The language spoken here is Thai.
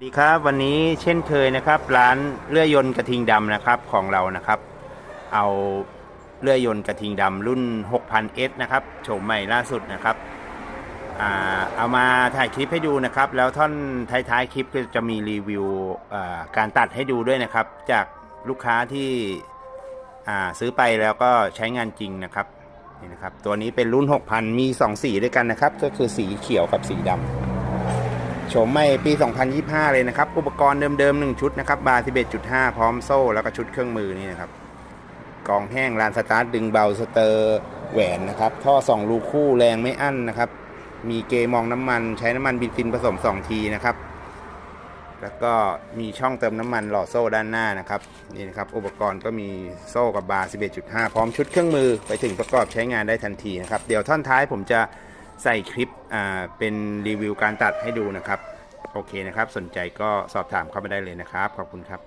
สวัสดีครับวันนี้เช่นเคยนะครับ ร้านเลื่อยยนต์กระทิงดำนะครับของเรานะครับ เอาเลื่อยยนต์กระทิงดำรุ่น 6000S นะครับโฉมใหม่ล่าสุดนะครับอ่าเอามาถ่ายคลิปให้ดูนะครับ แล้วท่อนท้ายๆคลิปก็จะมีรีวิวอ่าการตัดให้ดูด้วยนะครับ จากลูกค้าที่อ่าซื้อไปแล้วก็ใช้งานจริงนะครับนี่นะครับ ตัวนี้เป็นรุ่น 6000 มี 2 สีด้วยกันนะครับ ก็คือสีเขียวกับสีดำ โฉมใหม่ปี 2025 เลยนะครับ อุปกรณ์เดิมๆ 1 ชุดนะครับ บาร์11.5 พร้อมโซ่ แล้วก็ชุดเครื่องมือนี่นะครับ กองแห้งลานสตาร์ทดึงเบาสเตอร์แหวนนะครับ ท่อ2รูคู่แรงไม่อั้นนะครับ มีเกมองน้ำมันใช้น้ำมันบินซินผสม 2 ทีนะครับ แล้วก็มีช่องเติมน้ำมันหล่อโซ่ด้านหน้านะครับ นี่นะครับ อุปกรณ์ก็มีโซ่กับบาร์11.5 พร้อมชุดเครื่องมือไปถึงประกอบใช้งานได้ทันทีนะครับ เดี๋ยวท่อนท้ายผมจะ ใส่คลิปอ่าเป็นรีวิวการตัดให้ดูนะครับ โอเคนะครับ สนใจก็สอบถามเข้ามาได้เลยนะครับ ขอบคุณครับ